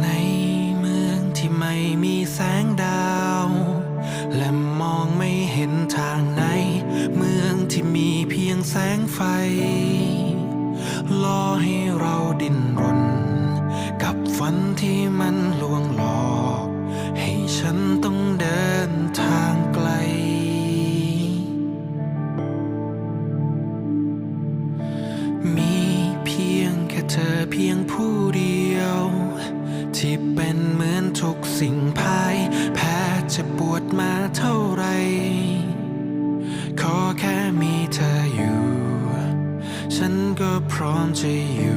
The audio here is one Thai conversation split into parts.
ในเมืองที่ไม่มีแสงดาว และมองไม่เห็นทางไหน เมืองที่มีเพียงแสงไฟ prone to you.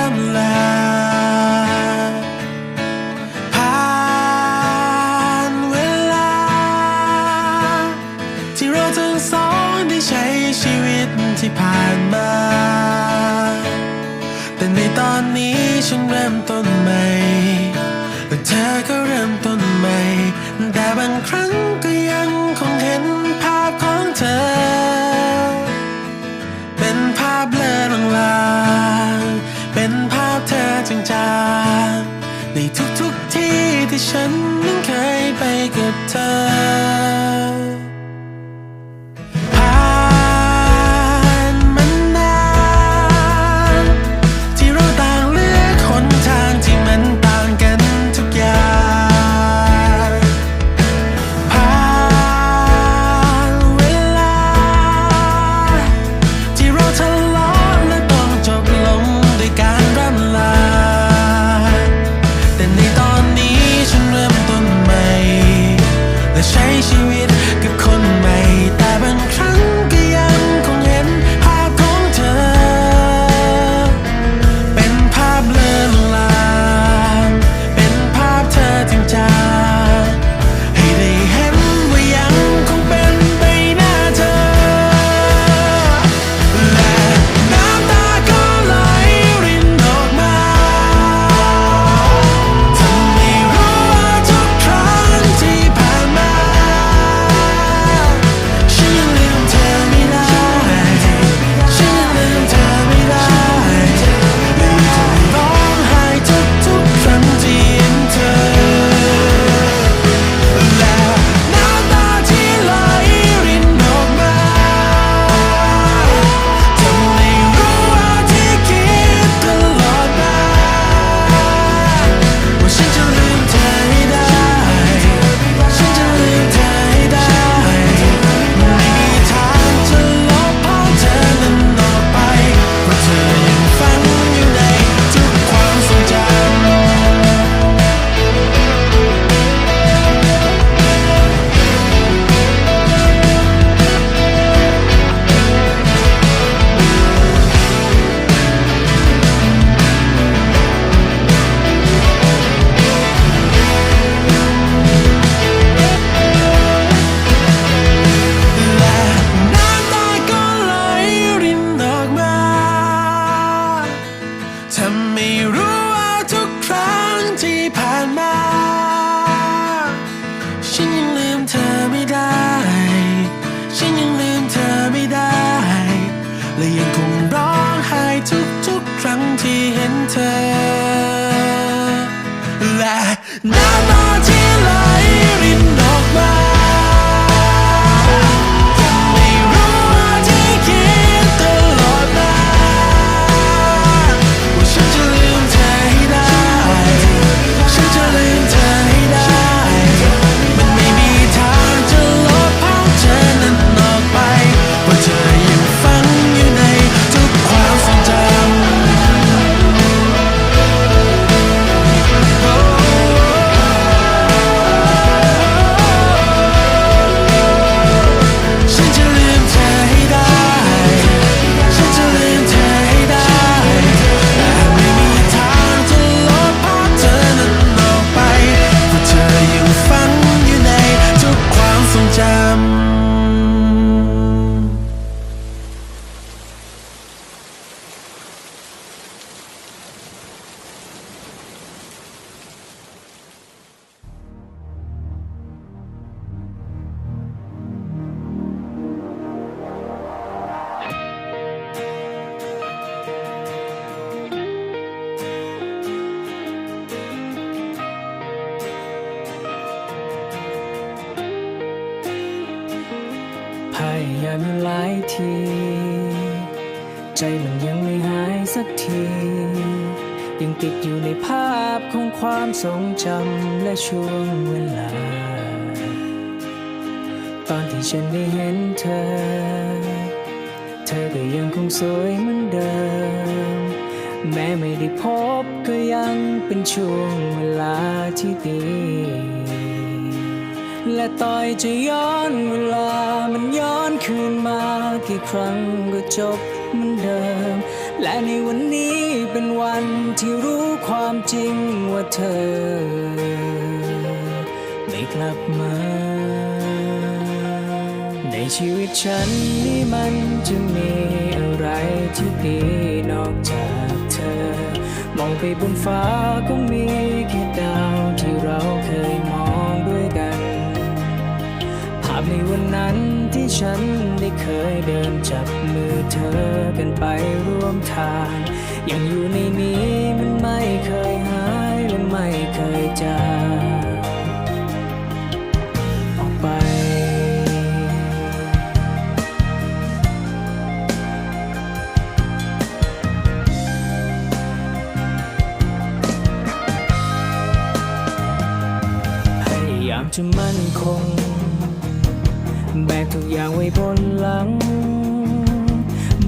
ร่ำลา ผ่านเวลา ที่เราทั้งสองได้ใช้ชีวิตที่ผ่านมา แต่ในตอนนี้ฉันเริ่มต้น ฉันนั้นเคยไปกับเธอ อยู่ในภาพของความทรงจำและช่วงเวลา ตอนที่ฉันได้เห็นเธอ เธอก็ยังคงสวยเหมือนเดิม แม้ไม่ได้พบก็ยังเป็นช่วงเวลาที่ดี และต่อยจะย้อนเวลามันย้อนคืนมากี่ครั้งก็จบเหมือนเดิม และในวันนี้เป็นวันที่รู้ความจริงว่าเธอ ไม่กลับมา ในชีวิตฉันนี่มันจะมีอะไรที่ดีนอกจากเธอ มองไปบนฟ้าก็มีแค่ดาวที่เราเคยมองด้วยกันภาพในวันนั้นที่ฉันได้เคยเดินจับมือเธอกันไปร่วมทาง ยังอยู่ในนี้มันไม่เคยหายและไม่เคยจางออกไปพยายามจะมั่นคง แบกทุกอย่างไว้บนหลัง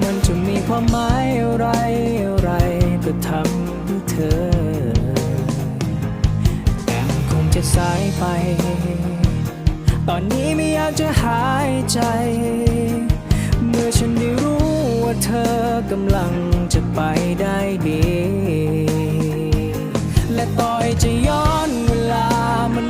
มันจะมีความหมายอะไรอะไรก็ทำเพื่อเธอ แต่มันคงจะสายไป ตอนนี้ไม่อยากจะหายใจ เมื่อฉันได้รู้ว่าเธอกำลังจะไปได้ดี และต่อยจะย้อนเวลามัน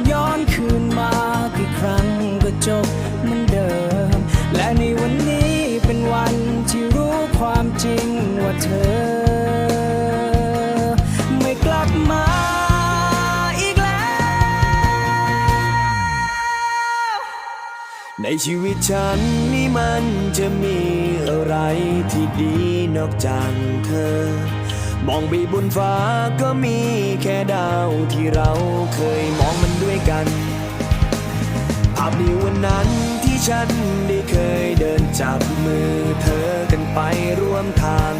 ชีวิตฉันนี่มันจะมีอะไรที่ดีนอกจากเธอ มองไปบนฟ้าก็มีแค่ดาวที่เราเคยมองมันด้วยกัน ภาพในวันนั้นที่ฉันได้เคยเดินจับมือเธอกันไปร่วมทางยัง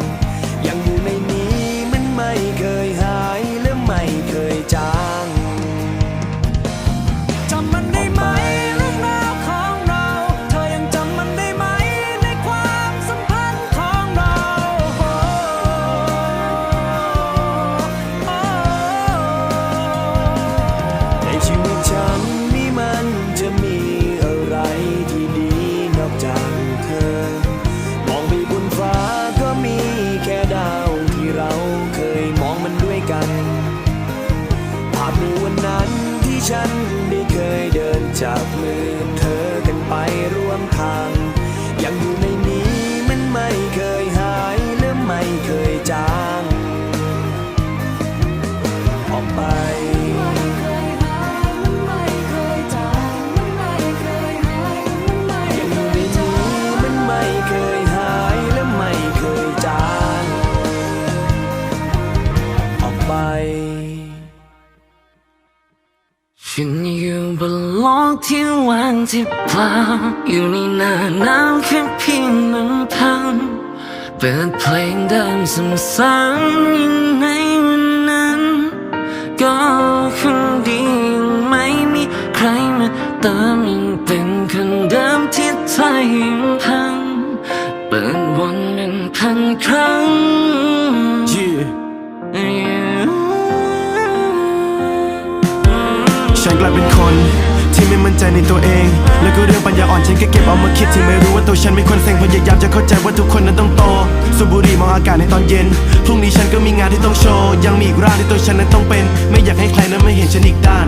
กันภาพในวันนั้นที่ฉันได้เคยเดินจับมือ โลกที่ว่างที่เปล่าอยู่ในหน้าน้ำแค่เพียงลำพังเปิดเพลงเดิมซ้ำๆยังในวันนั้น ก็คงดียังไม่มีใครมาเติมยังเป็นคนเดิมที่ใจยั ใจในตัวเอง แล้วก็เรื่องปัญญาอ่อนฉันก็เก็บเอามาคิดถึงไม่รู้ว่าตัวฉันไม่ควรเซ็งพยายามจะเข้าใจว่าทุกคนนั้นต้องโตสูบบุหรี่มองอากาศในตอนเย็น พรุ่งนี้ฉันก็มีงานที่ต้องโชว์ ยังมีอีกร่างที่ตัวฉันนั้นต้องเป็น ไม่อยากให้ใครนั้นไม่เห็นฉันอีกด้าน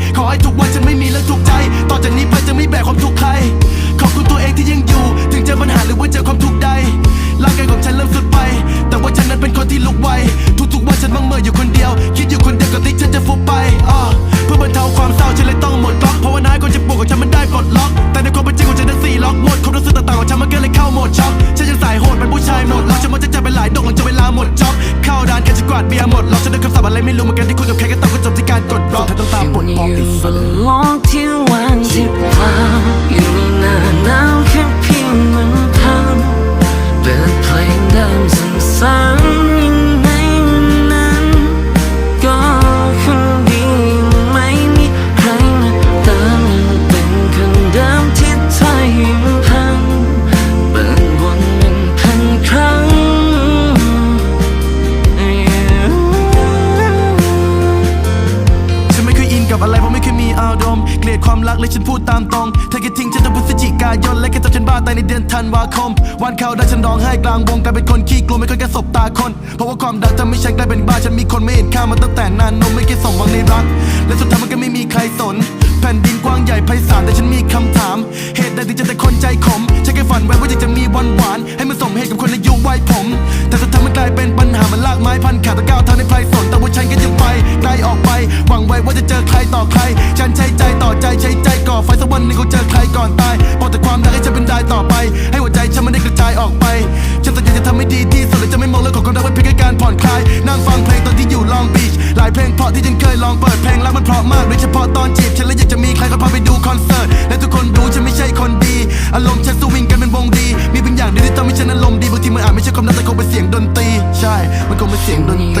ายเป็นคนขี้กลัวไม่ค่อยกระสบตาคน เพราะว่าความดังทำให้ฉันกลายเป็นบ้าฉันมีคนไม่เห็นค่ามาตั้งแต่นานนมไม่เคยสมหวังในรัก และสุดท้ายมันก็ไม่มีใครสน แผ่นดินกว้างใหญ่ไพศาลแต่ฉันมีคำถาม เหตุใดถึงจะแต่คนใจขมฉันแค่ฝันไว้ว่าอยากจะมีวันหวาน ให้มันสมเหตุกับคนอายุวัยผม แต่สุดท้ายมันกลายเป็นปัญหามันลากไม้พันขาตะก้าวทางในไพรสนแต่ว่าฉันก็ยังไปไกลออกไป หวังไว้ว่าจะเจอใครต่อใคร ฉันใช้ใจต่อใจใช้ใจก่อไฟสักวันหนึ่งคงเจอใครก่อนตาย เปิดเพลงแล้วมันเพราะมากโดยเฉพาะตอนจีบฉันและอยากจะมีใครเขาพาไปดูคอนเสิร์ตและทุกคนรู้ฉันไม่ใช่คนดี อารมณ์ฉันสวิงกันเป็นวงดี มีบางอย่างดีที่ทำให้ฉันอารมณ์ดีบางทีมันอาจไม่ใช่ความรักแต่คงเป็นเสียงดนตรี ใช่ มันคงเป็นเสียงดนตรี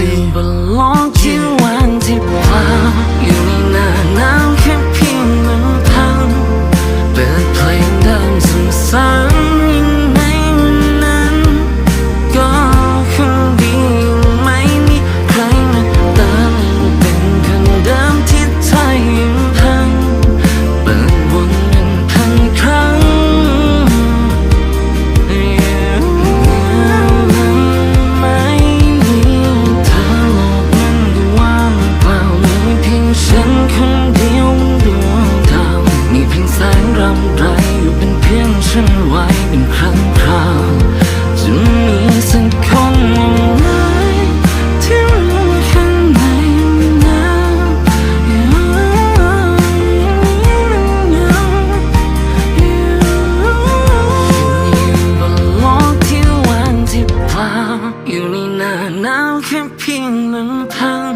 อยู่ในหน้าหนาวแค่เพียงลำพัง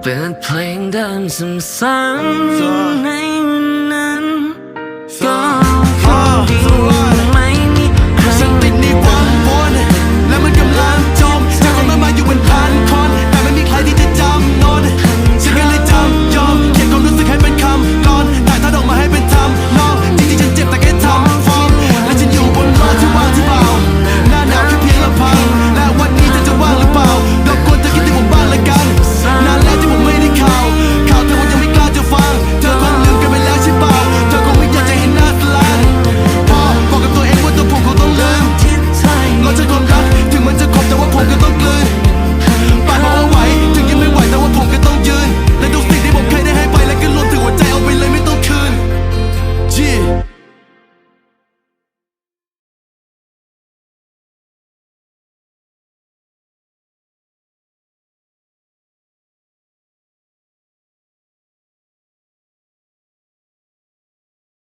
เปิดเพลงเดิมซ้ำๆในวันนั้นก็คงดี